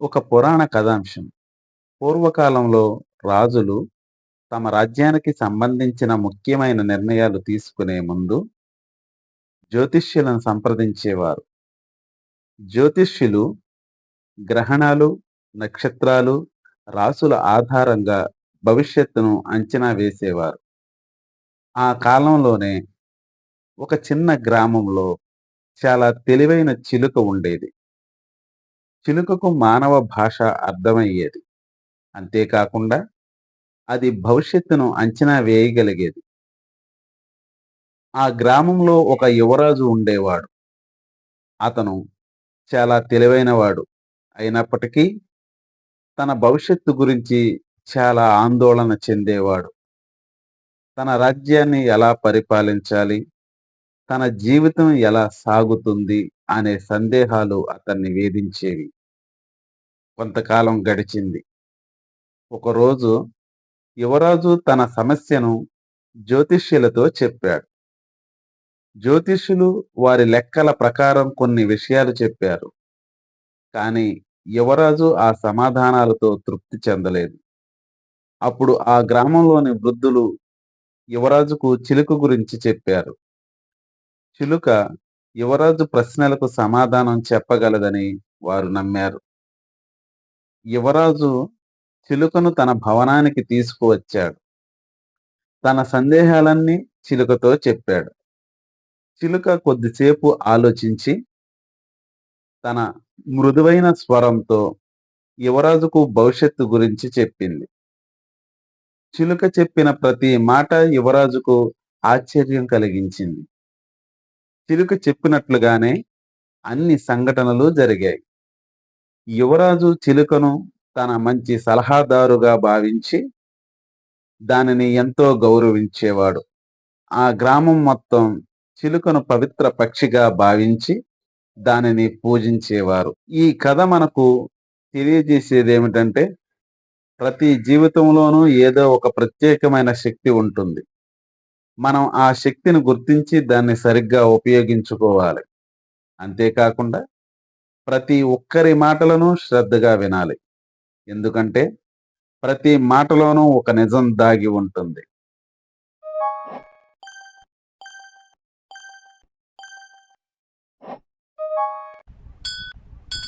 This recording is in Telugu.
ఒక పురాణ కథాంశం. పూర్వకాలంలో రాజులు తమ రాజ్యానికి సంబంధించిన ముఖ్యమైన నిర్ణయాలు తీసుకునే ముందు జ్యోతిష్యులను సంప్రదించేవారు. జ్యోతిష్యులు గ్రహణాలు నక్షత్రాలు రాసుల ఆధారంగా భవిష్యత్తును అంచనా వేసేవారు. ఆ కాలంలోనే ఒక చిన్న గ్రామంలో చాలా తెలివైన చిలుక ఉండేది. చిలుకకు మానవ భాష అర్థమయ్యేది. అంతేకాకుండా అది భవిష్యత్తును అంచనా వేయగలిగేది. ఆ గ్రామంలో ఒక యువరాజు ఉండేవాడు. అతను చాలా తెలివైనవాడు. అయినప్పటికీ తన భవిష్యత్తు గురించి చాలా ఆందోళన చెందేవాడు. తన రాజ్యాన్ని ఎలా పరిపాలించాలి? తన జీవితం ఎలా సాగుతుంది అనే సందేహాలు అతన్ని వేధించేవి. కొంతకాలం గడిచింది. ఒకరోజు యువరాజు తన సమస్యను జ్యోతిష్యులతో చెప్పాడు. జ్యోతిష్యులు వారి లెక్కల ప్రకారం కొన్ని విషయాలు చెప్పారు. కానీ యువరాజు ఆ సమాధానాలతో తృప్తి చెందలేదు. అప్పుడు ఆ గ్రామంలోని వృద్ధులు యువరాజుకు చిలుక గురించి చెప్పారు. చిలుక యువరాజు ప్రశ్నలకు సమాధానం చెప్పగలదని వారు నమ్మారు. యువరాజు చిలుకను తన భవనానికి తీసుకువచ్చాడు. తన సందేహాలన్నీ చిలుకతో చెప్పాడు. చిలుక కొద్దిసేపు ఆలోచించి తన మృదువైన స్వరంతో యువరాజుకు భవిష్యత్తు గురించి చెప్పింది. చిలుక చెప్పిన ప్రతి మాట యువరాజుకు ఆశ్చర్యం కలిగించింది. చిలుక చెప్పినట్లుగానే అన్ని సంఘటనలు జరిగాయి. యువరాజు చిలుకను తన మంచి సలహాదారుగా భావించి దానిని ఎంతో గౌరవించేవాడు. ఆ గ్రామం మొత్తం చిలుకను పవిత్ర పక్షిగా భావించి దానిని పూజించేవారు. ఈ కథ మనకు తెలియజేసేది ఏమిటంటే ప్రతి జీవితంలోనూ ఏదో ఒక ప్రత్యేకమైన శక్తి ఉంటుంది. మనం ఆ శక్తిని గుర్తించి దాన్ని సరిగ్గా ఉపయోగించుకోవాలి. అంతేకాకుండా ప్రతి ఒక్కరి మాటలను శ్రద్ధగా వినాలి. ఎందుకంటే ప్రతి మాటలోనూ ఒక నిజం దాగి ఉంటుంది.